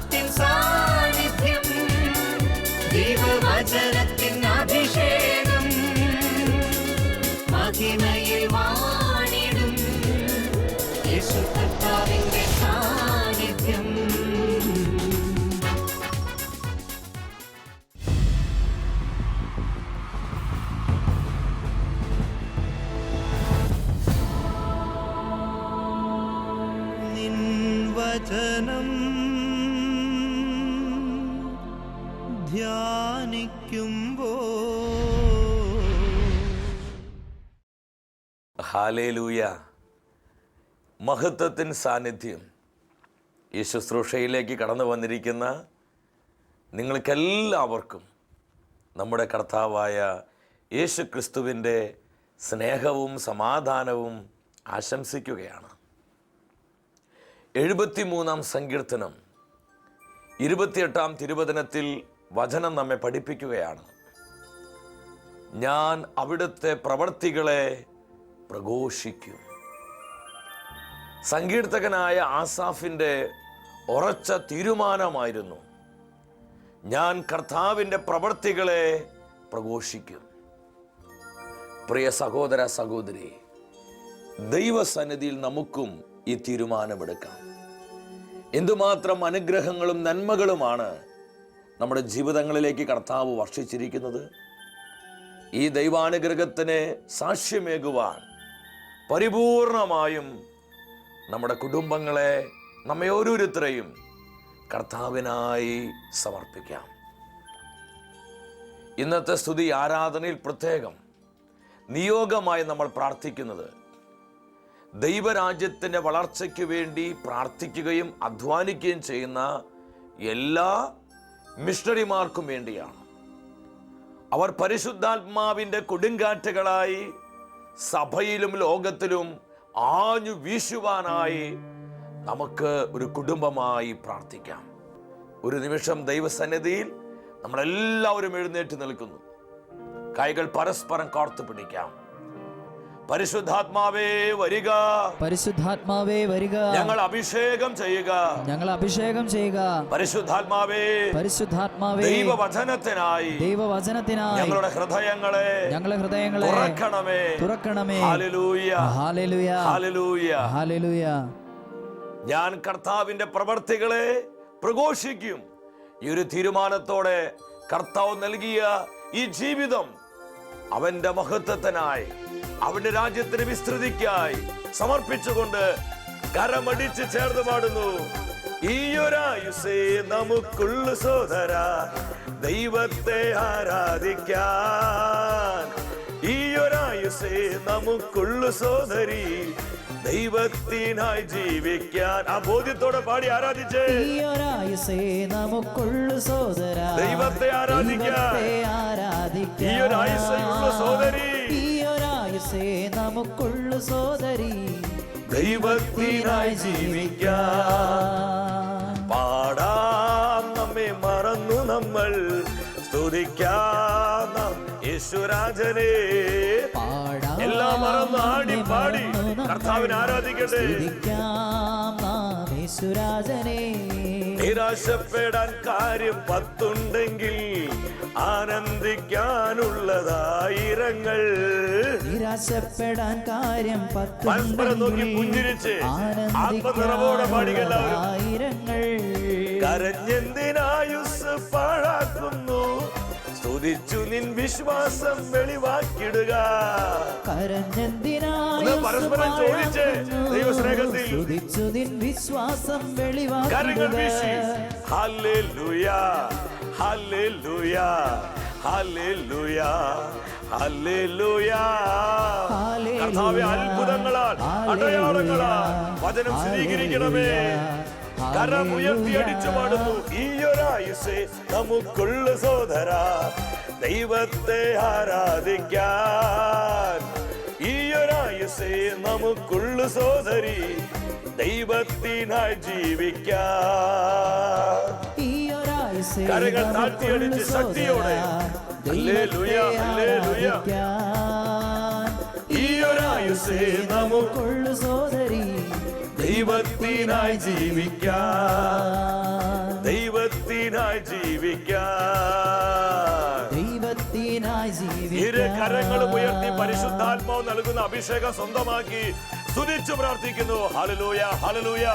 മഹത്വത്തിൻ സാന്നിധ്യം മഹത്വത്തിൻ സാന്നിധ്യം. ഈ ശുശ്രൂഷയിലേക്ക് കടന്നു വന്നിരിക്കുന്ന നിങ്ങൾക്കെല്ലാവർക്കും നമ്മുടെ കർത്താവായ യേശു ക്രിസ്തുവിന്റെ സ്നേഹവും സമാധാനവും ആശംസിക്കുകയാണ്. എഴുപത്തിമൂന്നാം സങ്കീർത്തനം ഇരുപത്തിയെട്ടാം തിരുവചനത്തിൽ വചനം നമ്മെ പഠിപ്പിക്കുകയാണ്. ഞാൻ അവിടുത്തെ പ്രവർത്തികളെ പ്രഘോഷിക്കും. സങ്കീർത്തകനായ ആസാഫിന്റെ ഉറച്ച തീരുമാനമായിരുന്നു. ഞാൻ കർത്താവിന്റെ പ്രവൃത്തികളെ പ്രഘോഷിക്കും. പ്രിയ സഹോദര സഹോദരി ദൈവസന്നിധിയിൽ നമുക്കും ഈ തീരുമാനമെടുക്കാം. എന്തുമാത്രം അനുഗ്രഹങ്ങളും നന്മകളുമാണ് നമ്മുടെ ജീവിതങ്ങളിലേക്ക് കർത്താവ് വർഷിച്ചിരിക്കുന്നത്? ഈ ദൈവാനുഗ്രഹത്തിന് സാക്ഷ്യമേകുവാൻ പരിപൂർണമായും നമ്മുടെ കുടുംബങ്ങളെ നമ്മെ ഓരോരുത്തരെയും കർത്താവിനായി സമർപ്പിക്കാം. ഇന്നത്തെ സ്തുതി ആരാധനയിൽ പ്രത്യേകം നിയോഗമായി നമ്മൾ പ്രാർത്ഥിക്കുന്നത് ദൈവരാജ്യത്തിന്റെ വളർച്ചയ്ക്ക് വേണ്ടി പ്രാർത്ഥിക്കുകയും അധ്വാനിക്കുകയും ചെയ്യുന്ന എല്ലാ മിഷണറിമാർക്കും വേണ്ടിയാണ്. അവർ പരിശുദ്ധാത്മാവിന്റെ കൊടുങ്കാറ്റുകളായി സഭയിലും ലോകത്തിലും ആഞ്ഞു വീശുവാനായി നമുക്ക് ഒരു കുടുംബമായി പ്രാർത്ഥിക്കാം. ഒരു നിമിഷം ദൈവസന്നിധിയിൽ നമ്മളെല്ലാവരും എഴുന്നേറ്റ് നിൽക്കുന്നു. കൈകൾ പരസ്പരം കാർത്തു പിടിക്കാം. പരിശുദ്ധാത്മാവേ വരിക. പരിശുദ്ധാത്മാവേ വരിക. ഞങ്ങൾ അഭിഷേകം ചെയ്യുക. ഞങ്ങൾ അഭിഷേകം ചെയ്യുക. പരിശുദ്ധാത്മാവേ പരിശുദ്ധാത്മാവേ ദൈവവചനത്തിനായി ദൈവവചനത്തിനായി ഞങ്ങളുടെ ഹൃദയങ്ങളെ ഞങ്ങളുടെ ഹൃദയങ്ങളെ തുറക്കണമേ. തുറക്കണമേ. ഹല്ലേലൂയ ഹല്ലേലൂയ ഹല്ലേലൂയ ഹല്ലേലൂയ ഞാൻ കർത്താവിന്റെ പ്രവർത്തികളെ പ്രഘോഷിക്കും. ഈ ഒരു തീരുമാനത്തോടെ കർത്താവ് നൽകിയ ഈ ജീവിതം അവന്റെ മഹത്വത്തിനായി. അവന്റെ രാജ്യത്തിന് വിസ്തൃതിക്കായി സമർപ്പിച്ചുകൊണ്ട് കരമടിച്ച് ചേർന്ന് പാടുന്നു. ഈയൊരായുസേ നമുക്കുള്ള സോദര ദൈവത്തെ ആരാധിക്കാൻ. ഈയൊരായുസേ നമുക്കുള്ള സോദരി ദൈവത്തിനായി ജീവിക്കാൻ. ആ ബോധ്യത്തോടെ പാടി ആരാധിച്ചേ. ഈ ഒരായുസേ നമുക്കുള്ളു സോദര ദൈവത്തെ ആരാധിക്കാൻ. ഈ ഒരായുസ്സേയുള്ള സോദരി. ഒരായുസ്സേ നമുക്കുള്ളു സോദരി. ദൈവത്തിനായി ജീവിക്ക. പാടാം നമ്മെ മറന്നു നമ്മൾ. സ്തുതിക്കാം യേശുരാജനെ. പാടാം എല്ലാം മറന്ന് ആടി പാടി കർത്താവിനെ ആരാധിക്കട്ടെ? സ്തുതിക്കാം യേശുരാജനെ. നിരാശപ്പെടാൻ കാര്യം പത്തുണ്ടെങ്കിൽ ആനന്ദിക്കാനുള്ളതായിരങ്ങൾ. നിരാശപ്പെടാൻ കാര്യം പരസ്പരം നോക്കി പുഞ്ചിരിച്ച് ആത്മനിറവോടെ പാടികളായിരങ്ങൾ കരഞ്ഞെന്തിനായുസ് പാഴാക്കുന്നു സ്തുതിച്ചു നിൻ വിശ്വാസം വെളിവാക്കിടുക. പരസ്പരം ചോദിച്ച് ദൈവസ്നേഹത്തിൽ നിൻ വിശ്വാസം വെളിവാക്കിടുക. വീശി. വെളിവാക്കുക ഹല്ലേലൂയ ഹല്ലേലൂയ ഹല്ലേലൂയ. ഹല്ലേലൂയ ഹല്ലേലൂയ. അത്ഭുതങ്ങളാൽ അടയാളങ്ങളാൽ വചനം സ്ഥിരീകരിക്കണമേ കരം ഉയർത്തി അടിച്ചു പാടുന്നു ഈയൊരായുസേ നമുക്കുള്ള സോദര ദൈവത്തെ ആരാധിക്കാൻ. ഈയൊരായുസേ നമുക്കുള്ള സോദരി ദൈവത്തിനായി ജീവിക്കാൻ. ഈ കരങ്ങൾ താഴ്ത്തിയടിച്ച് ശക്തിയോടെ. ഈ ഒരായുസേ നമുക്കുള്ളു സോദരി ദൈവത്തിനായി ജീവിക്കാൻ. ദൈവത്തിനായി ജീവിക്കാൻ. ദൈവത്തിനായി ഇരു കരങ്ങളും ഉയർത്തി പരിശുദ്ധാത്മാവ് നൽകുന്ന അഭിഷേകം സ്വന്തമാക്കി. സ്തുതിച്ചു പ്രാർത്ഥിക്കുന്നു. ഹലലൂയ ഹലലൂയ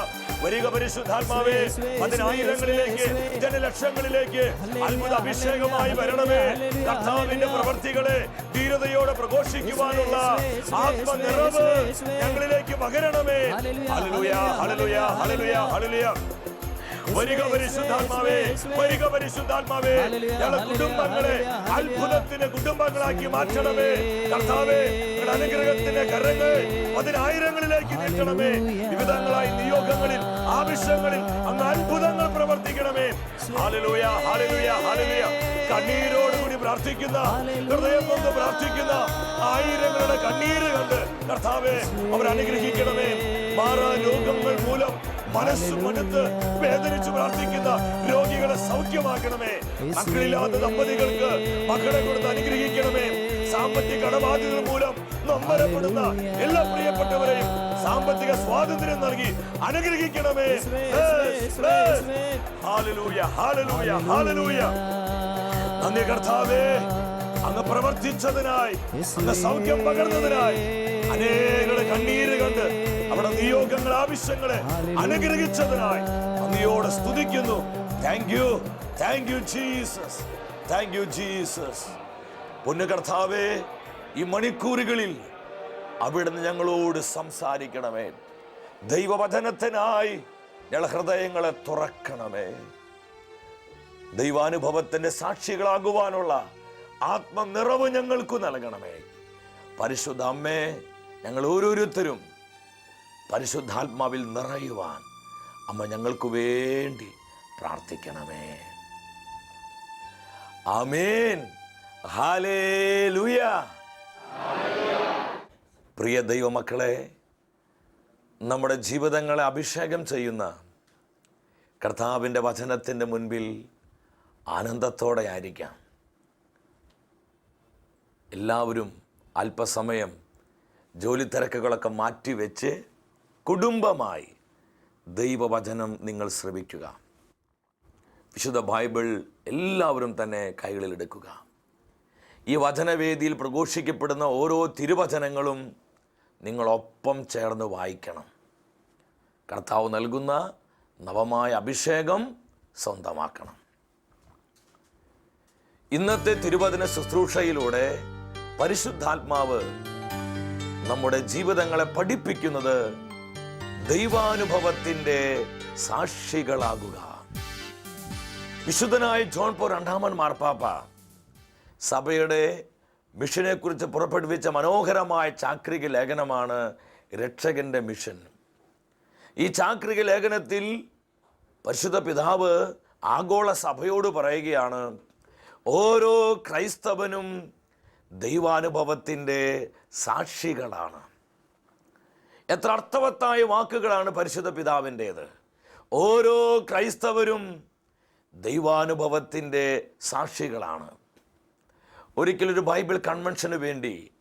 വരിക പരിശുദ്ധാത്മാവേ പതിനായിരങ്ങളിലേക്ക് ജനലക്ഷങ്ങളിലേക്ക് അത്ഭുത അഭിഷേകമായി വരണമേ. കർത്താവിന്റെ പ്രവർത്തികളെ ധീരതയോടെ പ്രഘോഷിക്കുവാനുള്ള ആത്മനിറവ് ഞങ്ങളിലേക്ക് പകരണമേ. ഹലലൂയ ഹലലൂയ ഹലലൂയ ഹലലൂയ വരിക പരിശുദ്ധാത്മാവേ വരിക പരിശുദ്ധാത്മാവേ ഞങ്ങളുടെ കുടുംബങ്ങളെ അത്ഭുതത്തിന്റെ കുടുംബങ്ങളാക്കി മാറ്റണമേ. കർത്താവേ അനുഗ്രഹത്തിന്റെ കരങ്ങൾ പതിനായിരങ്ങളിലേക്ക് നീട്ടണമേ. വിവിധങ്ങളായി നിയോഗങ്ങളിൽ ആവശ്യങ്ങളിൽ അങ്ങ് അത്ഭുതങ്ങൾ പ്രവർത്തിക്കണമേ. ഹാലലൂയ ഹാലലൂയ ഹാലലൂയ കണ്ണീരോടുകൂടി പ്രാർത്ഥിക്കുന്ന ഹൃദയം കൊണ്ട് പ്രാർത്ഥിക്കുന്ന ആയിരങ്ങളുടെ കണ്ണീര് കണ്ട് കർത്താവെ അവരനുഗ്രഹിക്കണമേ മാറാ രോഗങ്ങൾ മൂലം മനസ്സ് മനത്ത് വേദനിച്ച് പ്രാർത്ഥിക്കുന്ന രോഗികളെ സൗഖ്യമാക്കണമേ. മക്കളില്ലാത്ത ദമ്പതികൾക്ക് മക്കളെ കൊടുത്ത് അനുഗ്രഹിക്കണമേ. സാമ്പത്തിക കടബാധ്യതകൾ മൂലം നൊമ്പരപ്പെടുന്ന എല്ലാ പ്രിയപ്പെട്ടവരെയും സാമ്പത്തിക സ്വാതന്ത്ര്യം നൽകി അനുഗ്രഹിക്കണമേ. ഹാലലൂയ ഹാലലൂയ ഹാലലൂയ. നന്ദി കർത്താവേ. അങ്ങ് പ്രവർത്തിച്ചതിനായി അങ്ങ് സൗഖ്യം പകർന്നതിനായി അനേകളുടെ കണ്ണീര് കണ്ട് അവിടെ നിയോഗങ്ങൾ ആവശ്യങ്ങളെ അനുഗ്രഹിച്ചതിനായി നന്ദിയോടെ സ്തുതിക്കുന്നു. Thank you thank you Jesus thank you Jesus പൊന്നുകർത്താവേ ഈ മണിക്കൂറുകളിൽ അവിടുന്ന് ഞങ്ങളോട് സംസാരിക്കണമേ. ദൈവവചനത്തിനായി ഞങ്ങളുടെ ഹൃദയങ്ങളെ തുറക്കണമേ. ദൈവാനുഭവത്തിന്റെ സാക്ഷികളാകുവാനുള്ള ആത്മനിറവ് ഞങ്ങൾക്ക് നൽകണമേ. പരിശുദ്ധ അമ്മേ ഞങ്ങൾ ഓരോരുത്തരും പരിശുദ്ധാത്മാവിൽ നിറയുവാൻ അമ്മ ഞങ്ങൾക്ക് വേണ്ടി പ്രാർത്ഥിക്കണമേ. ആമേൻ. പ്രിയ ദൈവമക്കളെ നമ്മുടെ ജീവിതങ്ങളെ അഭിഷേകം ചെയ്യുന്ന കർത്താവിന്റെ വചനത്തിന്റെ മുൻപിൽ ആനന്ദത്തോടെ ആയിരിക്കാം. എല്ലാവരും അല്പസമയം ജോലി തിരക്കുകളൊക്കെ മാറ്റിവെച്ച് കുടുംബമായി ദൈവവചനം നിങ്ങൾ ശ്രവിക്കുക. വിശുദ്ധ ബൈബിൾ എല്ലാവരും തന്നെ കൈകളിലെടുക്കുക ഈ വചനവേദിയിൽ പ്രഘോഷിക്കപ്പെടുന്ന ഓരോ തിരുവചനങ്ങളും നിങ്ങളൊപ്പം ചേർന്ന് വായിക്കണം. കർത്താവ് നൽകുന്ന നവമായ അഭിഷേകം സ്വന്തമാക്കണം. ഇന്നത്തെ തിരുവചന ശുശ്രൂഷയിലൂടെ പരിശുദ്ധാത്മാവ് നമ്മുടെ ജീവിതങ്ങളെ പഠിപ്പിക്കുന്നത് ദൈവാനുഭവത്തിന്റെ സാക്ഷികളാകുക. വിശുദ്ധനായ ജോൺ പോ രണ്ടാമൻ മാർപ്പാപ്പ സഭയുടെ മിഷനെക്കുറിച്ച് പുറപ്പെടുവിച്ച മനോഹരമായ ചാക്രിക ലേഖനമാണ് രക്ഷകന്റെ മിഷൻ. ഈ ചാക്രിക ലേഖനത്തിൽ പരിശുദ്ധ പിതാവ് ആഗോള സഭയോട് പറയുകയാണ് ഓരോ ക്രൈസ്തവനും ദൈവാനുഭവത്തിന്റെ സാക്ഷികളാണ്. എത്ര അർത്ഥവത്തായ വാക്കുകളാണ് പരിശുദ്ധ പിതാവിന്റേത്. ഓരോ ക്രൈസ്തവരും ദൈവാനുഭവത്തിന്റെ സാക്ഷികളാണ്. ഒരിക്കലൊരു ബൈബിൾ കൺവെൻഷന് വേണ്ടി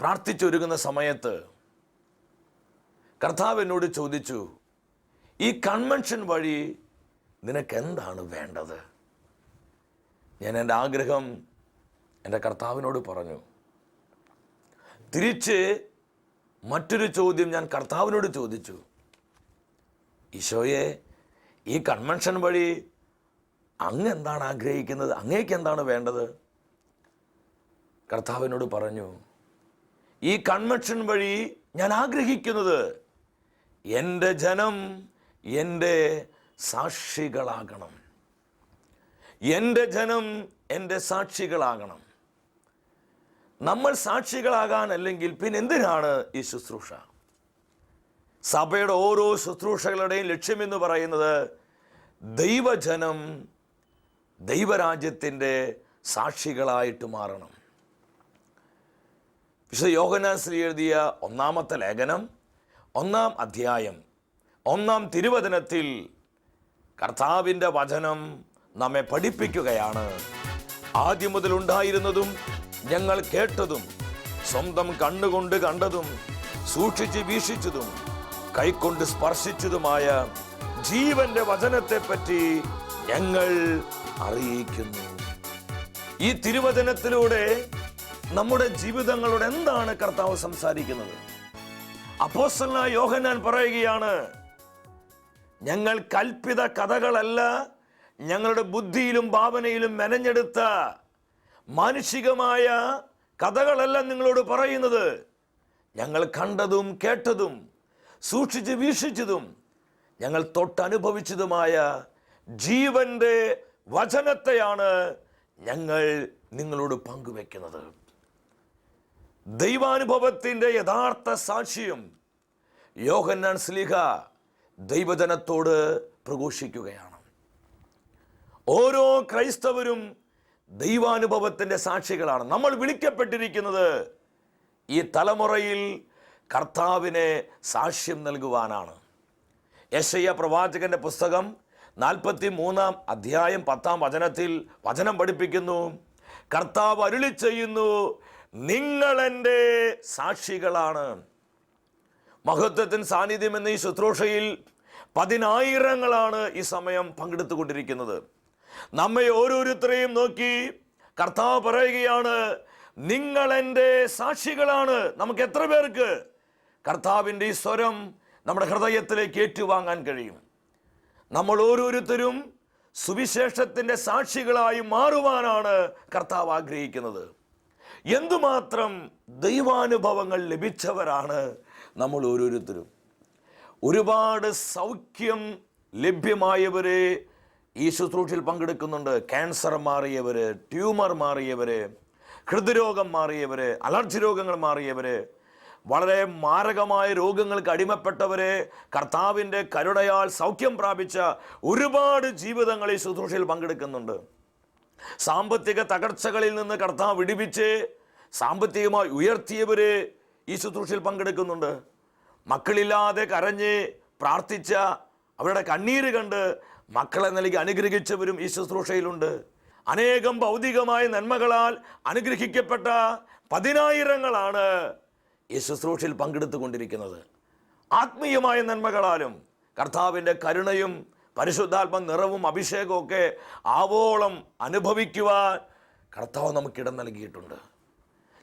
പ്രാർത്ഥിച്ചൊരുങ്ങുന്ന സമയത്ത് കർത്താവ് എന്നോട് ചോദിച്ചു ഈ കൺവെൻഷൻ വഴി നിനക്ക് എന്താണ് വേണ്ടത്? ഞാൻ എന്റെ ആഗ്രഹം എന്റെ കർത്താവിനോട് പറഞ്ഞു. തിരിച്ച് മറ്റൊരു ചോദ്യം ഞാൻ കർത്താവിനോട് ചോദിച്ചു. ഈശോയെ ഈ കൺവെൻഷൻ വഴി അങ്ങ് എന്താണ് ആഗ്രഹിക്കുന്നത്? അങ്ങേക്ക് എന്താണ് വേണ്ടത്? കർത്താവിനോട് പറഞ്ഞു ഈ കൺവെൻഷൻ വഴി ഞാൻ ആഗ്രഹിക്കുന്നത് എന്റെ ജനം എന്റെ സാക്ഷികളാകണം. എന്റെ ജനം എന്റെ സാക്ഷികളാകണം. നമ്മൾ സാക്ഷികളാകാൻ അല്ലെങ്കിൽ പിന്നെ എന്തിനാണ് ഈ ശുശ്രൂഷ? സഭയുടെ ഓരോ ശുശ്രൂഷകളുടെയും ലക്ഷ്യമെന്ന് പറയുന്നത് ദൈവജനം ദൈവരാജ്യത്തിന്റെ സാക്ഷികളായിട്ട് മാറണം. വിശുദ്ധ യോഗനാശ്രീ എഴുതിയ ഒന്നാമത്തെ ലേഖനം ഒന്നാം അധ്യായം ഒന്നാം തിരുവചനത്തിൽ കർത്താവിന്റെ വചനം നമ്മെ പഠിപ്പിക്കുകയാണ്. ആദ്യം മുതൽ ഉണ്ടായിരുന്നതും ഞങ്ങൾ കേട്ടതും സ്വന്തം കണ്ണുകൊണ്ട് കണ്ടതും സൂക്ഷിച്ച് വീക്ഷിച്ചതും കൈക്കൊണ്ട് സ്പർശിച്ചതുമായ ജീവന്റെ വചനത്തെപ്പറ്റി ഞങ്ങൾ അറിയിക്കുന്നു. ഈ തിരുവചനത്തിലൂടെ നമ്മുടെ ജീവിതങ്ങളോട് എന്താണ് കർത്താവ് സംസാരിക്കുന്നത്? അപ്പോസ്തലനായ യോഹന്നാൻ പറയുകയാണ് ഞങ്ങൾ കൽപ്പിത കഥകളല്ല ഞങ്ങളുടെ ബുദ്ധിയിലും ഭാവനയിലും മെനഞ്ഞെടുത്ത മാനുഷികമായ കഥകളല്ല നിങ്ങളോട് പറയുന്നത്. ഞങ്ങൾ കണ്ടതും കേട്ടതും സൂക്ഷിച്ച് വീക്ഷിച്ചതും ഞങ്ങൾ തൊട്ടനുഭവിച്ചതുമായ ജീവന്റെ വചനത്തെയാണ് ഞങ്ങൾ നിങ്ങളോട് പങ്കുവെക്കുന്നത്. ദൈവാനുഭവത്തിന്റെ യഥാർത്ഥ സാക്ഷ്യം യോഹന്നാൻ സ്ലിഹ ദൈവജനത്തോട് പ്രഘോഷിക്കുകയാണ്. ഓരോ ക്രൈസ്തവരും ദൈവാനുഭവത്തിന്റെ സാക്ഷികളാണ്. നമ്മൾ വിളിക്കപ്പെട്ടിരിക്കുന്നത് ഈ തലമുറയിൽ കർത്താവിനെ സാക്ഷ്യം നൽകുവാനാണ്. യശയ്യ പ്രവാചകന്റെ പുസ്തകം നാൽപ്പത്തി മൂന്നാം അധ്യായം പത്താം വചനത്തിൽ വചനം പഠിപ്പിക്കുന്നു. കർത്താവ് അരുളി ചെയ്യുന്നു നിങ്ങളെന്റെ സാക്ഷികളാണ്. മഹത്വത്തിൻ സാന്നിധ്യം എന്ന ഈ ശുശ്രൂഷയിൽ പതിനായിരങ്ങളാണ് ഈ സമയം പങ്കെടുത്തുകൊണ്ടിരിക്കുന്നത്. നമ്മെ ഓരോരുത്തരെയും നോക്കി കർത്താവ് പറയുകയാണ് നിങ്ങൾ എന്റെ സാക്ഷികളാണ്. നമുക്ക് എത്ര പേർക്ക് കർത്താവിന്റെ ഈ സ്വരം നമ്മുടെ ഹൃദയത്തിലേക്ക് ഏറ്റുവാങ്ങാൻ കഴിയും? നമ്മൾ ഓരോരുത്തരും സുവിശേഷത്തിന്റെ സാക്ഷികളായി മാറുവാനാണ് കർത്താവ് ആഗ്രഹിക്കുന്നത്. എന്തുമാത്രം ദൈവാനുഭവങ്ങൾ ലഭിച്ചവരാണ് നമ്മൾ ഓരോരുത്തരും. ഒരുപാട് സൗഖ്യം ലഭ്യമായവരെ ഈ ശുശ്രൂഷയിൽ പങ്കെടുക്കുന്നുണ്ട്. ക്യാൻസർ മാറിയവർ ട്യൂമർ മാറിയവർ ഹൃദ്രോഗം മാറിയവർ അലർജി രോഗങ്ങൾ മാറിയവർ വളരെ മാരകമായ രോഗങ്ങൾക്ക് അടിമപ്പെട്ടവരെ കർത്താവിന്റെ കരുണയാൽ സൗഖ്യം പ്രാപിച്ച ഒരുപാട് ജീവിതങ്ങൾ ഈ ശുശ്രൂഷയിൽ പങ്കെടുക്കുന്നുണ്ട്. സാമ്പത്തിക തകർച്ചകളിൽ നിന്ന് കർത്താവ് വിടിവിച്ച് സാമ്പത്തികമായി ഉയർത്തിയവർ ഈ ശുശ്രൂഷയിൽ പങ്കെടുക്കുന്നുണ്ട്. മക്കളില്ലാതെ കരഞ്ഞ് പ്രാർത്ഥിച്ച അവരുടെ കണ്ണീര് കണ്ട് മക്കളെ നൽകി അനുഗ്രഹിച്ചവരും ഈ ശുശ്രൂഷയിലുണ്ട് അനേകം ഭൗതികമായ നന്മകളാൽ അനുഗ്രഹിക്കപ്പെട്ട പതിനായിരങ്ങളാണ് ഈ ശുശ്രൂഷയിൽ പങ്കെടുത്തുകൊണ്ടിരിക്കുന്നത്. ആത്മീയമായ നന്മകളാലും കർത്താവിന്റെ കരുണയും പരിശുദ്ധാത്മ നിറവും അഭിഷേകവും ഒക്കെ ആവോളം അനുഭവിക്കുവാൻ കർത്താവ് നമുക്കിടം നൽകിയിട്ടുണ്ട്.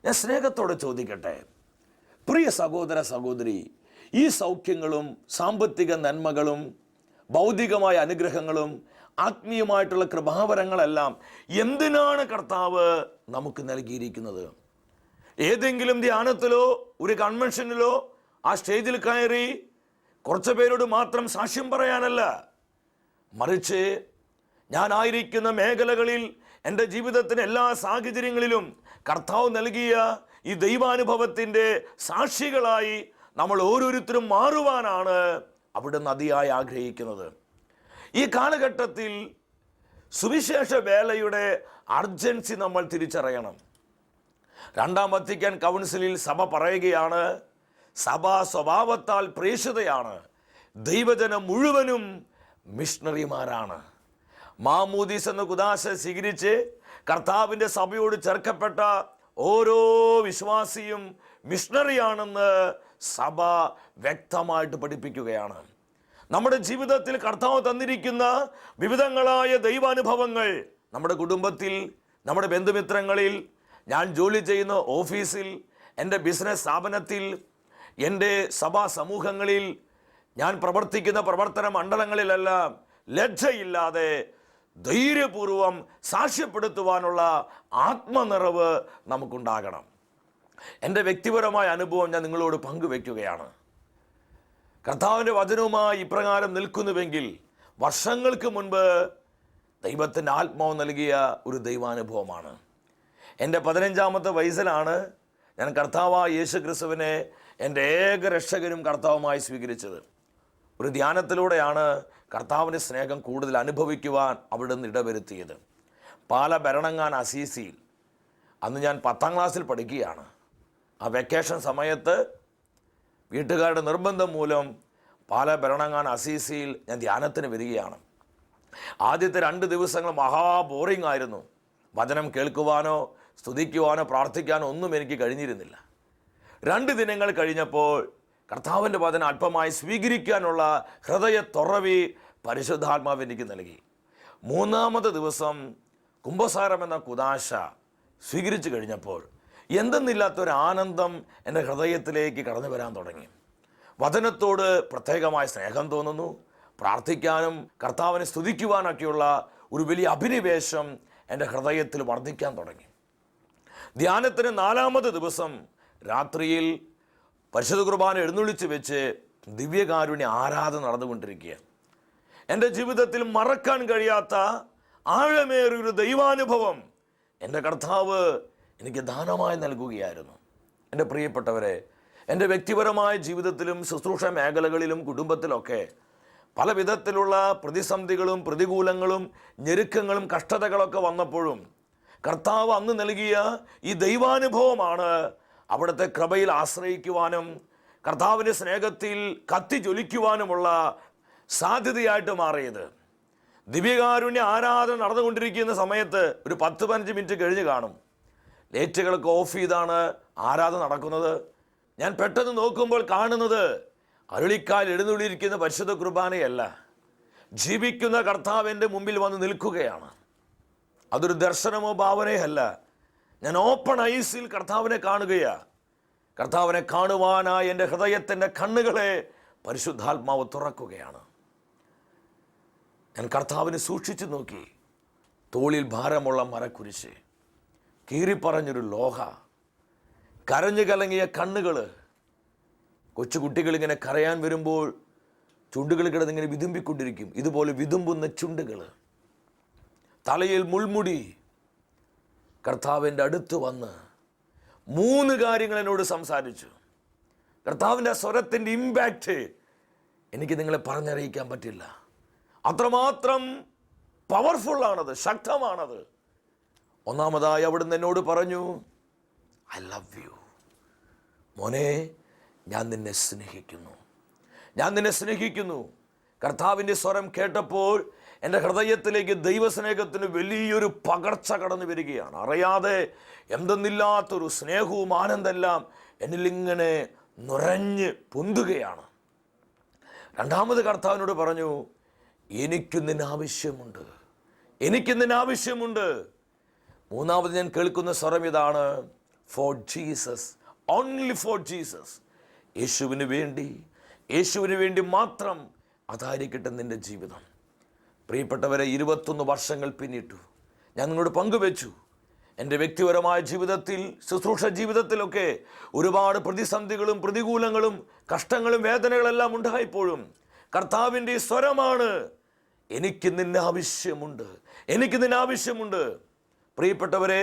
ഞാൻ സ്നേഹത്തോടെ ചോദിക്കട്ടെ പ്രിയ സഹോദര സഹോദരി ഈ സൗഖ്യങ്ങളും സാമ്പത്തിക നന്മകളും ഭൗതികമായ അനുഗ്രഹങ്ങളും ആത്മീയമായിട്ടുള്ള കൃപാവരങ്ങളെല്ലാം എന്തിനാണ് കർത്താവ് നമുക്ക് നൽകിയിരിക്കുന്നത്? ഏതെങ്കിലും ധ്യാനത്തിലോ ഒരു കൺവെൻഷനിലോ ആ സ്റ്റേജിൽ കയറി കുറച്ച് പേരോട് മാത്രം സാക്ഷ്യം പറയാനല്ല. മറിച്ച് ഞാനായിരിക്കുന്ന മേഖലകളിൽ എന്റെ ജീവിതത്തിന് എല്ലാ സാഹചര്യങ്ങളിലും കർത്താവ് നൽകിയ ഈ ദൈവാനുഭവത്തിന്റെ സാക്ഷികളായി നമ്മൾ ഓരോരുത്തരും മാറുവാനാണ് അവിടുന്ന് അതിയായി ആഗ്രഹിക്കുന്നത്. ഈ കാലഘട്ടത്തിൽ സുവിശേഷ വേലയുടെ അർജൻസി നമ്മൾ തിരിച്ചറിയണം. രണ്ടാം വത്തിക്കാൻ കൗൺസിലിൽ സഭ പറയുകയാണ് സഭാ സ്വഭാവത്താൽ പ്രേക്ഷിതയാണ് ദൈവജനം മുഴുവനും മിഷണറിമാരാണ് മാമൂദീസ് എന്ന കുദാശ സ്വീകരിച്ച് കർത്താവിന്റെ സഭയോട് ചേർക്കപ്പെട്ട ഓരോ വിശ്വാസിയും മിഷണറിയാണെന്ന് സഭ വ്യക്തമായിട്ട് പഠിപ്പിക്കുകയാണ്. നമ്മുടെ ജീവിതത്തിൽ കർത്താവ് തന്നിരിക്കുന്ന വിവിധങ്ങളായ ദൈവാനുഭവങ്ങൾ നമ്മുടെ കുടുംബത്തിൽ നമ്മുടെ ബന്ധുമിത്രങ്ങളിൽ ഞാൻ ജോലി ചെയ്യുന്ന ഓഫീസിൽ എന്റെ ബിസിനസ് സ്ഥാപനത്തിൽ എന്റെ സഭാ സമൂഹങ്ങളിൽ ഞാൻ പ്രവർത്തിക്കുന്ന പ്രവർത്തന മണ്ഡലങ്ങളിലെല്ലാം ലജ്ജയില്ലാതെ ധൈര്യപൂർവം സാക്ഷ്യപ്പെടുത്തുവാനുള്ള ആത്മനിറവ് നമുക്കുണ്ടാകണം. എന്റെ വ്യക്തിപരമായ അനുഭവം ഞാൻ നിങ്ങളോട് പങ്കുവയ്ക്കുകയാണ് കർത്താവിന്റെ വചനവുമായി ഇപ്രകാരം നിൽക്കുന്നുവെങ്കിൽ വർഷങ്ങൾക്ക് മുൻപ് ദൈവത്തിന്റെ ആത്മാവ് നൽകിയ ഒരു ദൈവാനുഭവമാണ്. എന്റെ പതിനഞ്ചാമത്തെ വയസ്സിലാണ് ഞാൻ കർത്താവായ യേശു ക്രിസ്തുവിനെ എന്റെ ഏക രക്ഷകനും കർത്താവുമായി സ്വീകരിച്ചത്. ഒരു ധ്യാനത്തിലൂടെയാണ് കർത്താവിന്റെ സ്നേഹം കൂടുതൽ അനുഭവിക്കുവാൻ അവിടുന്ന് ഇടവരുത്തിയത്. പാല ഭരണങ്ങാൻ അസീസിയിൽ അന്ന് ഞാൻ പത്താം ക്ലാസ്സിൽ പഠിക്കുകയാണ്. ആ വെക്കേഷൻ സമയത്ത് വീട്ടുകാരുടെ നിർബന്ധം മൂലം പാല ഭരണങ്ങാൻ അസീസിയിൽ ഞാൻ ധ്യാനത്തിന് വരികയാണ്. ആദ്യത്തെ രണ്ട് ദിവസങ്ങൾ മഹാ ബോറിംഗ് ആയിരുന്നു. വചനം കേൾക്കുവാനോ സ്തുതിക്കുവാനോ പ്രാർത്ഥിക്കാനോ ഒന്നും എനിക്ക് കഴിഞ്ഞിരുന്നില്ല. രണ്ട് ദിനങ്ങൾ കഴിഞ്ഞപ്പോൾ കർത്താവിന്റെ വചനം അല്പമായി സ്വീകരിക്കാനുള്ള ഹൃദയ തുറവി പരിശുദ്ധാത്മാവ് എനിക്ക് നൽകി. മൂന്നാമത്തെ ദിവസം കുംഭസാരം എന്ന കുതാശ സ്വീകരിച്ചു കഴിഞ്ഞപ്പോൾ എന്തെന്നില്ലാത്തൊരു ആനന്ദം എന്റെ ഹൃദയത്തിലേക്ക് കടന്നു വരാൻ തുടങ്ങി. വചനത്തോട് പ്രത്യേകമായ സ്നേഹം തോന്നുന്നു. പ്രാർത്ഥിക്കാനും കർത്താവിനെ സ്തുതിക്കുവാനൊക്കെയുള്ള ഒരു വലിയ അഭിനിവേശം എന്റെ ഹൃദയത്തിൽ വർദ്ധിക്കാൻ തുടങ്ങി. ധ്യാനത്തിന് നാലാമത് ദിവസം രാത്രിയിൽ പരിശുദ്ധ കുർബാന എഴുന്നള്ളിച്ച് വെച്ച് ദിവ്യകാരുണ്യ ആരാധന നടന്നുകൊണ്ടിരിക്കുക എന്റെ ജീവിതത്തിൽ മറക്കാൻ കഴിയാത്ത ആഴമേറിയൊരു ദൈവാനുഭവം എന്റെ കർത്താവ് എനിക്ക് ദാനമായി നൽകുകയായിരുന്നു. എന്റെ പ്രിയപ്പെട്ടവരെ എന്റെ വ്യക്തിപരമായ ജീവിതത്തിലും ശുശ്രൂഷ മേഖലകളിലും കുടുംബത്തിലൊക്കെ പല വിധത്തിലുള്ള പ്രതിസന്ധികളും പ്രതികൂലങ്ങളും ഞെരുക്കങ്ങളും കഷ്ടതകളൊക്കെ വന്നപ്പോഴും കർത്താവ് അന്ന് നൽകിയ ഈ ദൈവാനുഭവമാണ് അവിടുത്തെ കൃപയിൽ ആശ്രയിക്കുവാനും കർത്താവിന്റെ സ്നേഹത്തിൽ കത്തി ജ്വലിക്കുവാനുമുള്ള സാധ്യതയായിട്ട് മാറിയത്. ദിവ്യകാരുണ്യ ആരാധന നടന്നുകൊണ്ടിരിക്കുന്ന സമയത്ത് ഒരു പത്ത് പതിനഞ്ച് മിനിറ്റ് കഴിഞ്ഞ് കാണും. ലൈറ്റുകളൊക്കെ ഓഫ് ചെയ്താണ് ആരാധന നടക്കുന്നത്. ഞാൻ പെട്ടെന്ന് നോക്കുമ്പോൾ കാണുന്നത് അരുളിക്കാൽ എഴുന്നള്ളിയിരിക്കുന്ന പരിശുദ്ധ കുർബാനയല്ല. ജീവിക്കുന്ന കർത്താവിന്റെ മുമ്പിൽ വന്ന് നിൽക്കുകയാണ്. അതൊരു ദർശനമോ ഭാവനയല്ല. ഞാൻ ഓപ്പൺ ഐസിൽ കർത്താവിനെ കാണുകയാണ് കർത്താവിനെ കാണുവാനായി എന്റെ ഹൃദയത്തിന്റെ കണ്ണുകളെ പരിശുദ്ധാത്മാവ് തുറക്കുകയാണ്. ഞാൻ കർത്താവിനെ സൂക്ഷിച്ചു നോക്കി. തോളിൽ ഭാരമുള്ള മരക്കുരിശ്. കീറിപ്പറഞ്ഞൊരു ലോഹ. കരഞ്ഞു കലങ്ങിയ കണ്ണുകൾ കൊച്ചുകുട്ടികൾ ഇങ്ങനെ കരയാൻ വരുമ്പോൾ ചുണ്ടുകൾ കിടന്നിങ്ങനെ വിതുമ്പിക്കൊണ്ടിരിക്കും. ഇതുപോലെ വിതുമ്പുന്ന ചുണ്ടുകൾ തലയിൽ മുൾമുടി. കർത്താവിന്റെ അടുത്ത് വന്ന് മൂന്ന് കാര്യങ്ങൾ എന്നോട് സംസാരിച്ചു. കർത്താവിന്റെ സ്വരത്തിന്റെ ഇമ്പാക്റ്റ് എനിക്ക് നിങ്ങളെ പറഞ്ഞറിയിക്കാൻ പറ്റില്ല. അത്രമാത്രം പവർഫുള്ളാണത് ശക്തമാണത്. ഒന്നാമതായി അവിടുന്ന് എന്നോട് പറഞ്ഞു ഐ ലവ് യു മോനെ ഞാൻ നിന്നെ സ്നേഹിക്കുന്നു. ഞാൻ നിന്നെ സ്നേഹിക്കുന്നു. കർത്താവിന്റെ സ്വരം കേട്ടപ്പോൾ എന്റെ ഹൃദയത്തിലേക്ക് ദൈവസ്നേഹത്തിന് വലിയൊരു പകർച്ച കടന്നു വരികയാണ്. അറിയാതെ എന്തെന്നില്ലാത്തൊരു സ്നേഹവും ആനന്ദമെല്ലാം എന്നിലിങ്ങനെ നുരഞ്ഞ് പൊന്തുകയാണ്. രണ്ടാമത് കർത്താവിനോട് പറഞ്ഞു എനിക്ക് എനിക്കിന്നിനാവശ്യമുണ്ട് എനിക്ക് മൂന്നാമത് ഞാൻ കേൾക്കുന്ന സ്വരം ഇതാണ്. For Jesus only for Jesus യേശുവിന് വേണ്ടി യേശുവിന് വേണ്ടി മാത്രം അതായിരിക്കട്ടെ നിന്റെ ജീവിതം. പ്രിയപ്പെട്ടവരെ ഇരുപത്തൊന്ന് വർഷങ്ങൾ പിന്നിട്ടു. ഞാൻ നിങ്ങളോട് പങ്കുവെച്ചു. എന്റെ വ്യക്തിപരമായ ജീവിതത്തിൽ ശുശ്രൂഷ ജീവിതത്തിലൊക്കെ ഒരുപാട് പ്രതിസന്ധികളും പ്രതികൂലങ്ങളും കഷ്ടങ്ങളും വേദനകളെല്ലാം ഉണ്ടായപ്പോഴും കർത്താവിന്റെ സ്വരമാണ് എനിക്ക് നിന്നെ ആവശ്യമുണ്ട്. എനിക്ക് നിന്നെ ആവശ്യമുണ്ട്. പ്രിയപ്പെട്ടവരെ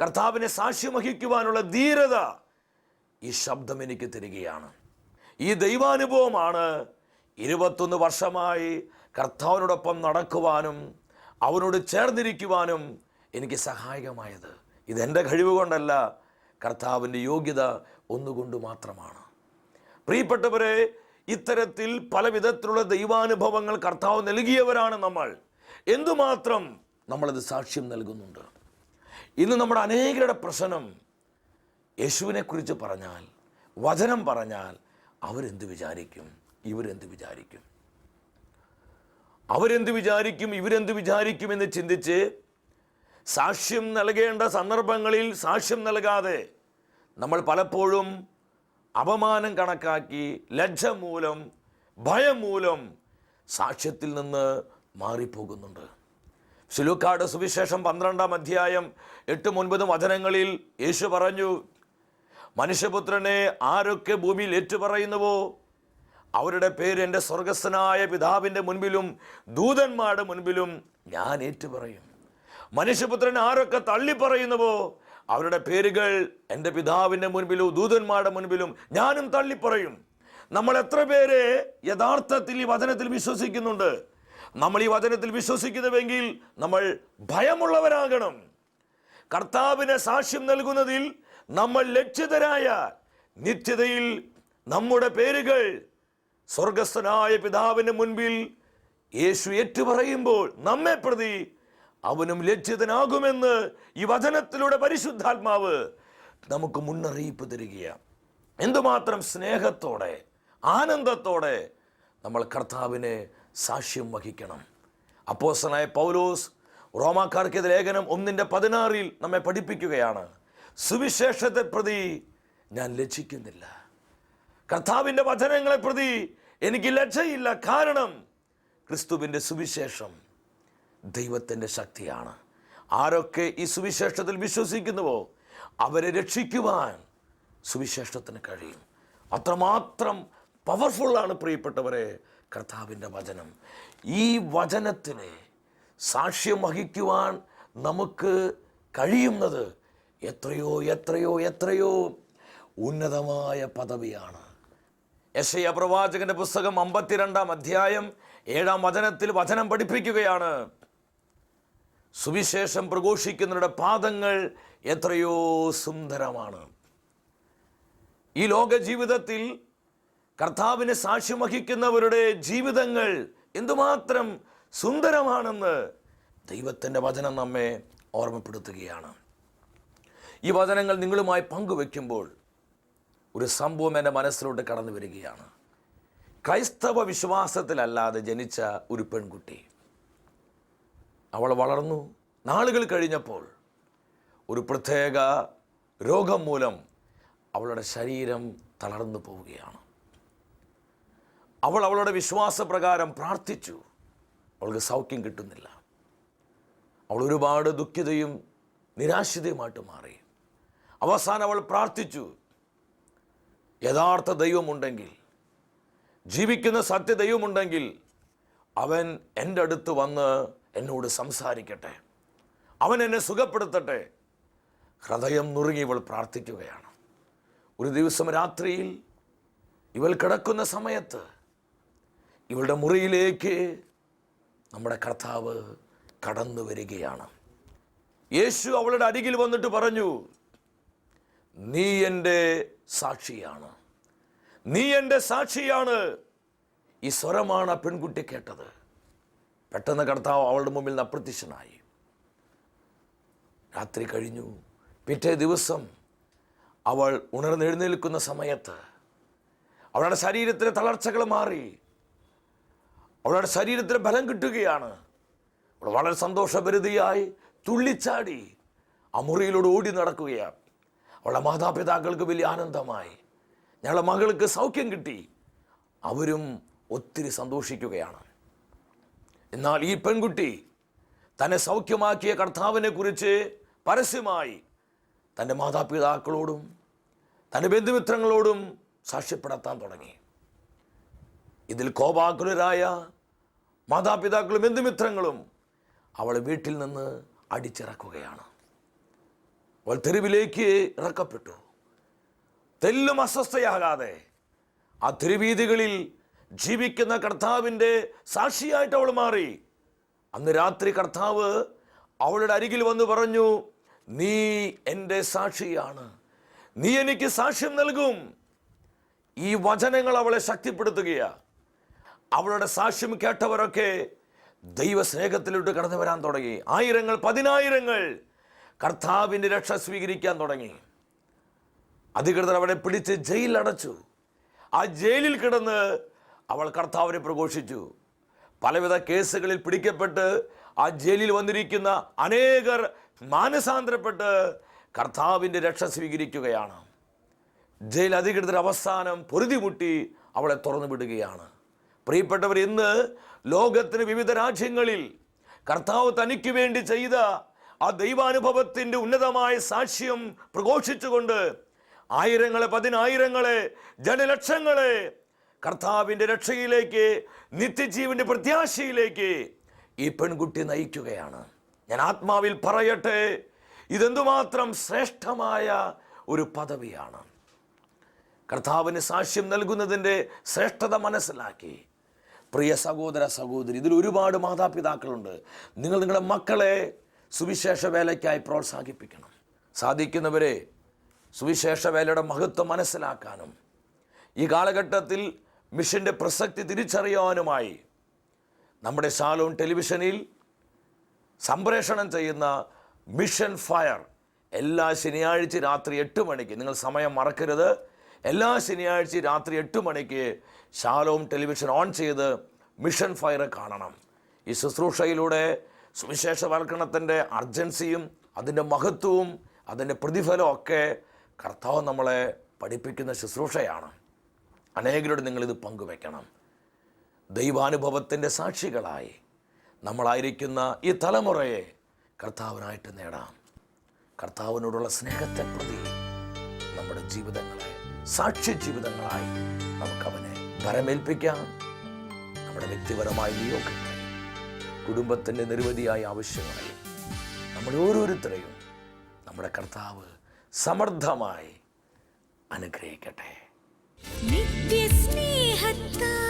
കർത്താവിനെ സാക്ഷ്യം വഹിക്കുവാനുള്ള ധീരത ഈ ശബ്ദം എനിക്ക് തരികയാണ്. ഈ ദൈവാനുഭവമാണ് ഇരുപത്തൊന്ന് വർഷമായി കർത്താവിനോടൊപ്പം നടക്കുവാനും അവനോട് ചേർന്നിരിക്കുവാനും എനിക്ക് സഹായകമായത്. ഇതെന്റെ കഴിവ് കൊണ്ടല്ല കർത്താവിന്റെ യോഗ്യത ഒന്നുകൊണ്ട് മാത്രമാണ്. പ്രിയപ്പെട്ടവരെ ഇത്തരത്തിൽ പല വിധത്തിലുള്ള ദൈവാനുഭവങ്ങൾ കർത്താവ് നൽകിയവരാണ് നമ്മൾ. എന്തുമാത്രം നമ്മളത് സാക്ഷ്യം നൽകുന്നുണ്ട്? ഇന്ന് നമ്മുടെ അനേകരുടെ പ്രശ്നം യേശുവിനെക്കുറിച്ച് പറഞ്ഞാൽ വചനം പറഞ്ഞാൽ അവരെന്ത് വിചാരിക്കും? ഇവരെന്ത് വിചാരിക്കും? അവരെന്ത് വിചാരിക്കും? ഇവരെന്ത് വിചാരിക്കും എന്ന് ചിന്തിച്ച് സാക്ഷ്യം നൽകേണ്ട സന്ദർഭങ്ങളിൽ സാക്ഷ്യം നൽകാതെ നമ്മൾ പലപ്പോഴും അപമാനം കണക്കാക്കി ലജ്ജ മൂലം ഭയം മൂലം സാക്ഷ്യത്തിൽ നിന്ന് മാറിപ്പോകുന്നുണ്ട്. ശിലുക്കാട് സുവിശേഷം പന്ത്രണ്ടാം അധ്യായം എട്ടും ഒൻപതും വചനങ്ങളിൽ യേശു പറഞ്ഞു മനുഷ്യപുത്രനെ ആരൊക്കെ ഭൂമിയിൽ ഏറ്റുപറയുന്നുവോ അവരുടെ പേര് എന്റെ സ്വർഗസ്ഥനായ പിതാവിന്റെ മുൻപിലും ദൂതന്മാരുടെ മുൻപിലും ഞാൻ ഏറ്റുപറയും. മനുഷ്യപുത്രൻ ആരൊക്കെ തള്ളി പറയുന്നുവോ അവരുടെ പേരുകൾ എന്റെ പിതാവിന്റെ മുൻപിലും ദൂതന്മാരുടെ മുൻപിലും ഞാനും തള്ളിപ്പറയും. നമ്മൾ എത്ര പേര് യഥാർത്ഥത്തിൽ ഈ വചനത്തിൽ വിശ്വസിക്കുന്നുണ്ട്? നമ്മൾ ഈ വചനത്തിൽ വിശ്വസിക്കുന്നുവെങ്കിൽ നമ്മൾ ഭയമുള്ളവരാകണം. കർത്താവിന് സാക്ഷ്യം നൽകുന്നതിൽ നമ്മൾ ലക്ഷ്യതരായ നിത്യതയിൽ നമ്മുടെ പേരുകൾ സ്വർഗസ്ഥനായ പിതാവിന് മുൻപിൽ യേശു ഏറ്റുപറയുമ്പോൾ നമ്മെ പ്രതി അവനും ലജ്ജിതനാകുമെന്ന് ഈ വചനത്തിലൂടെ പരിശുദ്ധാത്മാവ് നമുക്ക് മുന്നറിയിപ്പ് തരികയാണ്. എന്തുമാത്രം സ്നേഹത്തോടെ ആനന്ദത്തോടെ നമ്മൾ കർത്താവിനെ സാക്ഷ്യം വഹിക്കണം. അപ്പോസനായ പൗലോസ് റോമാക്കാർക്കെതിരെ ലേഖനം ഒന്നിന്റെ പതിനാറിൽ നമ്മെ പഠിപ്പിക്കുകയാണ്. സുവിശേഷത്തെ പ്രതി ഞാൻ ലജ്ജിക്കുന്നില്ല. കർത്താവിന്റെ വചനങ്ങളെ പ്രതി എനിക്ക് ലജ്ജയില്ല. കാരണം ക്രിസ്തുവിന്റെ സുവിശേഷം ദൈവത്തിന്റെ ശക്തിയാണ്. ആരൊക്കെ ഈ സുവിശേഷത്തിൽ വിശ്വസിക്കുന്നുവോ അവരെ രക്ഷിക്കുവാൻ സുവിശേഷത്തിന് കഴിയും. അത്രമാത്രം പവർഫുള്ളാണ് പ്രിയപ്പെട്ടവരെ. കർത്താവിന്റെ വചനം. ഈ വചനത്തിന് സാക്ഷ്യം വഹിക്കുവാൻ നമുക്ക് കഴിയുന്നത് എത്രയോ എത്രയോ എത്രയോ ഉന്നതമായ പദവിയാണ്. യശയ പ്രവാചകന്റെ പുസ്തകം അമ്പത്തിരണ്ടാം അധ്യായം ഏഴാം വചനത്തിൽ വചനം പഠിപ്പിക്കുകയാണ്. സുവിശേഷം പ്രഘോഷിക്കുന്നവരുടെ പാദങ്ങൾ എത്രയോ സുന്ദരമാണ്. ഈ ലോക ജീവിതത്തിൽ കർത്താവിന് സാക്ഷ്യം വഹിക്കുന്നവരുടെ ജീവിതങ്ങൾ എന്തുമാത്രം സുന്ദരമാണെന്ന് ദൈവത്തിന്റെ വചനം നമ്മെ ഓർമ്മപ്പെടുത്തുകയാണ്. ഈ വചനങ്ങൾ നിങ്ങളുമായി പങ്കുവെക്കുമ്പോൾ ഒരു സംഭവം എന്റെ മനസ്സിലോട്ട് കടന്നു വരികയാണ്. ക്രൈസ്തവ വിശ്വാസത്തിലല്ലാതെ ജനിച്ച ഒരു പെൺകുട്ടി. അവൾ വളർന്നു. നാളുകൾ കഴിഞ്ഞപ്പോൾ ഒരു പ്രത്യേക രോഗം മൂലം അവളുടെ ശരീരം തളർന്നു പോവുകയാണ്. അവൾ അവളുടെ വിശ്വാസപ്രകാരം പ്രാർത്ഥിച്ചു. അവൾക്ക് സൗഖ്യം കിട്ടുന്നില്ല. അവൾ ഒരുപാട് ദുഃഖിതയും നിരാശിതയുമായിട്ട് മാറി. അവസാനം അവൾ പ്രാർത്ഥിച്ചു. യഥാർത്ഥ ദൈവമുണ്ടെങ്കിൽ ജീവിക്കുന്ന സത്യ ദൈവമുണ്ടെങ്കിൽ അവൻ എന്റെ അടുത്ത് വന്ന് എന്നോട് സംസാരിക്കട്ടെ. അവൻ എന്നെ സുഖപ്പെടുത്തട്ടെ. ഹൃദയം നുറുങ്ങി ഇവൾ പ്രാർത്ഥിക്കുകയാണ്. ഒരു ദിവസം രാത്രിയിൽ ഇവൾ കിടക്കുന്ന സമയത്ത് ഇവളുടെ മുറിയിലേക്ക് നമ്മുടെ കർത്താവ് കടന്നു വരികയാണ്. യേശു അവളുടെ അരികിൽ വന്നിട്ട് പറഞ്ഞു നീ എന്റെ സാക്ഷിയാണ്. നീ എന്റെ സാക്ഷിയാണ്. ഈ സ്വരമാണ് ആ പെൺകുട്ടി കേട്ടത്. പെട്ടെന്ന് കർത്താവ് അവളുടെ മുമ്പിൽ നിന്ന് അപ്രത്യക്ഷനായി. രാത്രി കഴിഞ്ഞു. പിറ്റേ ദിവസം അവൾ ഉണർന്നെഴുന്നേൽക്കുന്ന സമയത്ത് അവളുടെ ശരീരത്തിലെ തളർച്ചകൾ മാറി. അവളുടെ ശരീരത്തിന് ബലം കിട്ടുകയാണ്. അവൾ വളരെ സന്തോഷഭരിതയായി തുള്ളിച്ചാടി ആ മുറിയിലൂടെ ഓടി നടക്കുകയാണ്. അവളുടെ മാതാപിതാക്കൾക്ക് വലിയ ആനന്ദമായി. ഞങ്ങളുടെ മകൾക്ക് സൗഖ്യം കിട്ടി. അവരും ഒത്തിരി സന്തോഷിക്കുകയാണ്. എന്നാൽ ഈ പെൺകുട്ടി തന്നെ സൗഖ്യമാക്കിയ കർത്താവിനെ കുറിച്ച് പരസ്യമായി തന്റെ മാതാപിതാക്കളോടും തന്റെ ബന്ധുമിത്രങ്ങളോടും സാക്ഷ്യപ്പെടുത്താൻ തുടങ്ങി. ഇതിൽ കോപാകുലരായ മാതാപിതാക്കളും ബന്ധുമിത്രങ്ങളും അവളെ വീട്ടിൽ നിന്ന് അടിച്ചിറക്കുകയാണ്. അവൾ തെരുവിലേക്ക് ഇറക്കപ്പെട്ടു. തെല്ലും അസ്വസ്ഥയാകാതെ ആ തെരുവീതികളിൽ ജീവിക്കുന്ന കർത്താവിന്റെ സാക്ഷിയായിട്ട് അവൾ മാറി. അന്ന് രാത്രി കർത്താവ് അവളുടെ അരികിൽ വന്ന് പറഞ്ഞു നീ എന്റെ സാക്ഷിയാണ്. നീ എനിക്ക് സാക്ഷ്യം നൽകും. ഈ വചനങ്ങൾ അവളെ ശക്തിപ്പെടുത്തുകയാണ് അവളുടെ സാക്ഷ്യം കേട്ടവരൊക്കെ ദൈവസ്നേഹത്തിലോട്ട് കടന്നു വരാൻ തുടങ്ങി. ആയിരങ്ങൾ പതിനായിരങ്ങൾ കർത്താവിന്റെ രക്ഷ സ്വീകരിക്കാൻ തുടങ്ങി. അധികൃതർ അവളെ പിടിച്ച് ജയിലിലടച്ചു. ആ ജയിലിൽ കിടന്ന് അവൾ കർത്താവിനെ പ്രഘോഷിച്ചു. പലവിധ കേസുകളിൽ പിടിക്കപ്പെട്ട് ആ ജയിലിൽ വന്നിരിക്കുന്ന അനേകർ മാനസാന്തരപ്പെട്ട് കർത്താവിന്റെ രക്ഷ സ്വീകരിക്കുകയാണ്. ജയിൽ അധികൃതർ അവസാനം പൊരുതിമുട്ടി അവളെ തുറന്നു വിടുകയാണ്. പ്രിയപ്പെട്ടവർ ഇന്ന് ലോകത്തിന് വിവിധ രാജ്യങ്ങളിൽ കർത്താവ് തനിക്ക് വേണ്ടി ചെയ്ത ആ ദൈവാനുഭവത്തിന്റെ ഉന്നതമായ സാക്ഷ്യം പ്രഘോഷിച്ചുകൊണ്ട് ആയിരങ്ങളെ പതിനായിരങ്ങളെ ജനലക്ഷങ്ങളെ കർത്താവിന്റെ രക്ഷയിലേക്ക് നിത്യജീവന്റെ പ്രത്യാശയിലേക്ക് ഈ പെൺകുട്ടി നയിക്കുകയാണ്. ഞാൻ ആത്മാവിൽ പറയട്ടെ ഇതെന്തുമാത്രം ശ്രേഷ്ഠമായ ഒരു പദവിയാണ്. കർത്താവിന് സാക്ഷ്യം നൽകുന്നതിന്റെ ശ്രേഷ്ഠത മനസ്സിലാക്കി. പ്രിയ സഹോദര സഹോദരി ഇതിൽ ഒരുപാട് മാതാപിതാക്കളുണ്ട്. നിങ്ങൾ നിങ്ങളുടെ മക്കളെ സുവിശേഷ വേലയ്ക്കായി പ്രോത്സാഹിപ്പിക്കണം. സാധിക്കുന്നവരെ സുവിശേഷ വേലയുടെ മഹത്വം മനസ്സിലാക്കാനും ഈ കാലഘട്ടത്തിൽ മിഷന്റെ പ്രസക്തി തിരിച്ചറിയാനുമായി നമ്മുടെ ശാലോൺ ടെലിവിഷനിൽ സംപ്രേഷണം ചെയ്യുന്ന മിഷൻ ഫയർ എല്ലാ ശനിയാഴ്ച രാത്രി എട്ട് മണിക്ക് നിങ്ങൾ സമയം മറക്കരുത് എല്ലാ ശനിയാഴ്ച രാത്രി എട്ട് മണിക്ക് ശാലോം ടെലിവിഷൻ ഓൺ ചെയ്ത് മിഷൻ ഫയർ കാണണം. ഈ ശുശ്രൂഷയിലൂടെ സുവിശേഷവൽക്കരണത്തിന്റെ അർജൻസിയും അതിന്റെ മഹത്വവും അതിന്റെ പ്രതിഫലവും ഒക്കെ കർത്താവ് നമ്മളെ പഠിപ്പിക്കുന്ന ശുശ്രൂഷയാണ്. അനേകരോട് നിങ്ങളിത് പങ്കുവെക്കണം ദൈവാനുഭവത്തിന്റെ സാക്ഷികളായി നമ്മളായിരിക്കുന്ന ഈ തലമുറയെ കർത്താവിനായിട്ട് നേടാം. കർത്താവിനോടുള്ള സ്നേഹത്തെ പ്രതി നമ്മുടെ ജീവിതങ്ങളെ സാക്ഷ്യ ജീവിതങ്ങളായി നമുക്ക് നമുക്കവനെ ഭരമേൽപ്പിക്കാം നമ്മുടെ വ്യക്തിപരമായ നിയോഗങ്ങളെ കുടുംബത്തിന്റെ നിരവധിയായ ആവശ്യങ്ങളെ നമ്മൾ ഓരോരുത്തരെയും നമ്മുടെ കർത്താവ് സമർത്ഥമായി അനുഗ്രഹിക്കട്ടെ. നിത്യസ്നേഹത്താൽ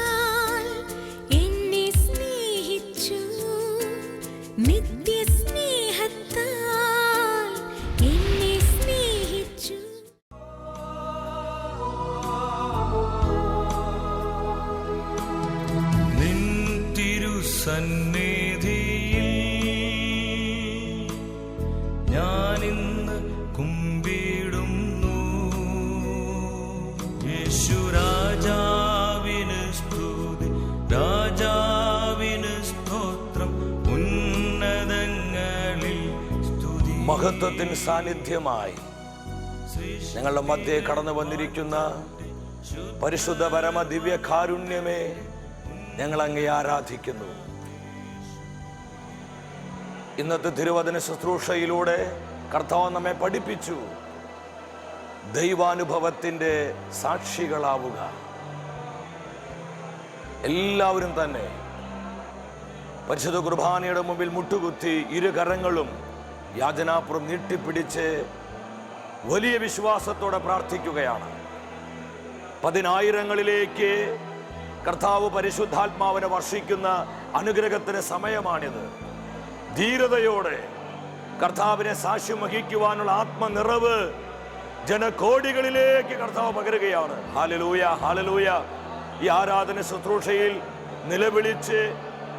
സ്തുതി സ്തോത്രം ഉന്നതങ്ങളിൽ സ്തുതി. മഹത്വത്തിൻ സാന്നിധ്യമായി ഞങ്ങളുടെ മധ്യേ കടന്നു വന്നിരിക്കുന്ന പരിശുദ്ധ പരമ ദിവ്യ കാരുണ്യമേ ഞങ്ങൾ അങ്ങേ ആരാധിക്കുന്നു. ഇന്നത്തെ തിരുവചന ശുശ്രൂഷയിലൂടെ കർത്താവ് നമ്മെ പഠിപ്പിച്ചു. ദൈവാനുഭവത്തിന്റെ സാക്ഷികളാവുക. എല്ലാവരും തന്നെ പരിശുദ്ധ കുർബാനയുടെ മുമ്പിൽ മുട്ടുകുത്തി ഇരു കരങ്ങളും യാചനാപുറം നീട്ടിപ്പിടിച്ച് വലിയ വിശ്വാസത്തോടെ പ്രാർത്ഥിക്കുകയാണ്. പതിനായിരങ്ങളിലേക്ക് കർത്താവ് പരിശുദ്ധാത്മാവിനെ വർഷിക്കുന്ന അനുഗ്രഹത്തിന് സമയമാണിത്. ധീരതയോടെ കർത്താവിനെ സാക്ഷ്യം വഹിക്കുവാനുള്ള ആത്മനിറവ് ജനകോടികളിലേക്ക് കർത്താവ് പകരുകയാണ്. ഹാലലൂയ ഹാലലൂയ ഈ ആരാധന ശുശ്രൂഷയിൽ നിലവിളിച്ച്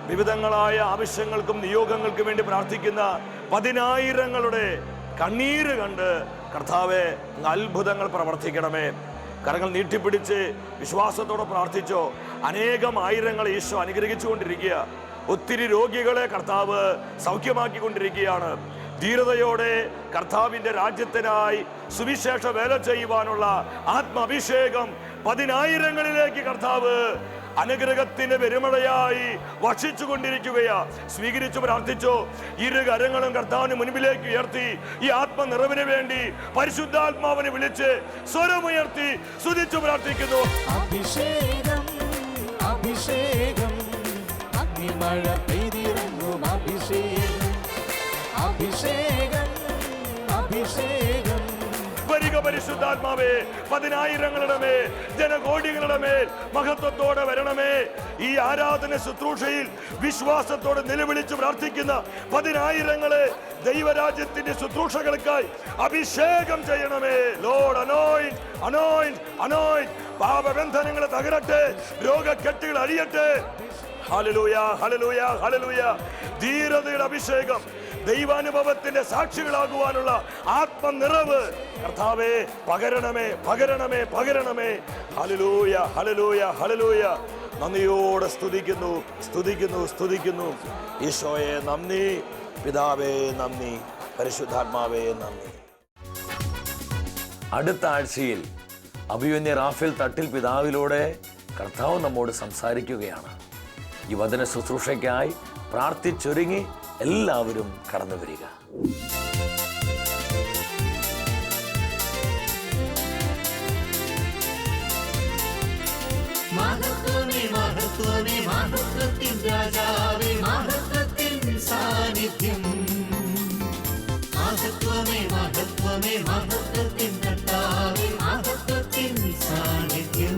വിവിധങ്ങളായ ആവശ്യങ്ങൾക്കും നിയോഗങ്ങൾക്കും വേണ്ടി പ്രാർത്ഥിക്കുന്ന പതിനായിരങ്ങളുടെ കണ്ണീര് കണ്ട് കർത്താവെ അത്ഭുതങ്ങൾ പ്രവർത്തിക്കണമേ. കരങ്ങൾ നീട്ടിപ്പിടിച്ച് വിശ്വാസത്തോടെ പ്രാർത്ഥിച്ചോ. അനേകം ആയിരങ്ങൾ ഈശോ അനുഗ്രഹിച്ചുകൊണ്ടിരിക്കുക. ഒത്തിരി രോഗികളെ കർത്താവ് സൗഖ്യമാക്കിക്കൊണ്ടിരിക്കുകയാണ്. ധീരതയോടെ കർത്താവിന്റെ രാജ്യത്തിനായി സുവിശേഷ വേല ചെയ്യുവാനുള്ള ആത്മാഭിഷേകം പതിനായിരങ്ങളിലേക്ക് കർത്താവ് അനുഗ്രഹത്തിന്റെ പെരുമഴയായി വർഷിച്ചു കൊണ്ടിരിക്കുകയാ. സ്വീകരിച്ചു പ്രാർത്ഥിച്ചു. ഇരു കരങ്ങളും കർത്താവിന് മുൻപിലേക്ക് ഉയർത്തി. ഈ ആത്മനിറവിന് വേണ്ടി പരിശുദ്ധാത്മാവിനെ വിളിച്ച് സ്വരമുയർത്തി സ്തുതിച്ചു പ്രാർത്ഥിക്കുന്നു. അഭിഷേകം അഭിഷേകം അഗ്നിമഴ പരിശുദ്ധാത്മാവേ പതിനായിരങ്ങളുടെ മേൽ ജനകോടികളുടെ മേൽ മഹത്വത്തോടെ വരണമേ. ഈ ആരാധന ശുശ്രൂഷയിൽ വിശ്വാസത്തോടെ നിലവിളിച്ച് പ്രാർത്ഥിക്കുന്ന പതിനായിരങ്ങളെ ദൈവരാജ്യത്തിന്റെ ശുശ്രൂഷകൾക്കായി അഭിഷേകം ചെയ്യണമേ. ലോഡ് അനോയിൻ അനോയിൻ അനോയിൻ പാപബന്ധനങ്ങൾ തകരട്ടെ രോഗക്കെട്ടുകൾ അഴിയട്ടെ. ഹലലൂയ ഹലലൂയ ഹലലൂയ ധീരതയുടെ അഭിഷേകം ദൈവാനുഭവത്തിന്റെ സാക്ഷികളാകുവാനുള്ള ആത്മനിറവ്. കർത്താവേ പകരണമേ പകരണമേ പകരണമേ. ഹലലൂയ ഹലലൂയ ഹലലൂയ നന്ദിയോടെ സ്തുതിക്കുന്നു സ്തുതിക്കുന്നു സ്തുതിക്കുന്നു. ഈശോയെ നന്ദി പിതാവേ നന്ദി പരിശുദ്ധാത്മാവേ നന്ദി. അടുത്ത ആഴ്ചയിൽ അഭിമന്യ റാഫേൽ തട്ടിൽ പിതാവിലൂടെ കർത്താവ് നമ്മോട് സംസാരിക്കുകയാണ്. ഈ വചന ശുശ്രൂഷയ്ക്കായി പ്രാർത്ഥിച്ചൊരുങ്ങി എല്ലാവരും കടന്നു വരിക. മഹത്വമേ രാജാവേ മഹത്വത്തിൻ സാന്നിധ്യം. സാന്നിധ്യം.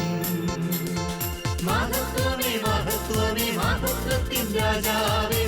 മഹത്വത്തിൻ രാജാവേ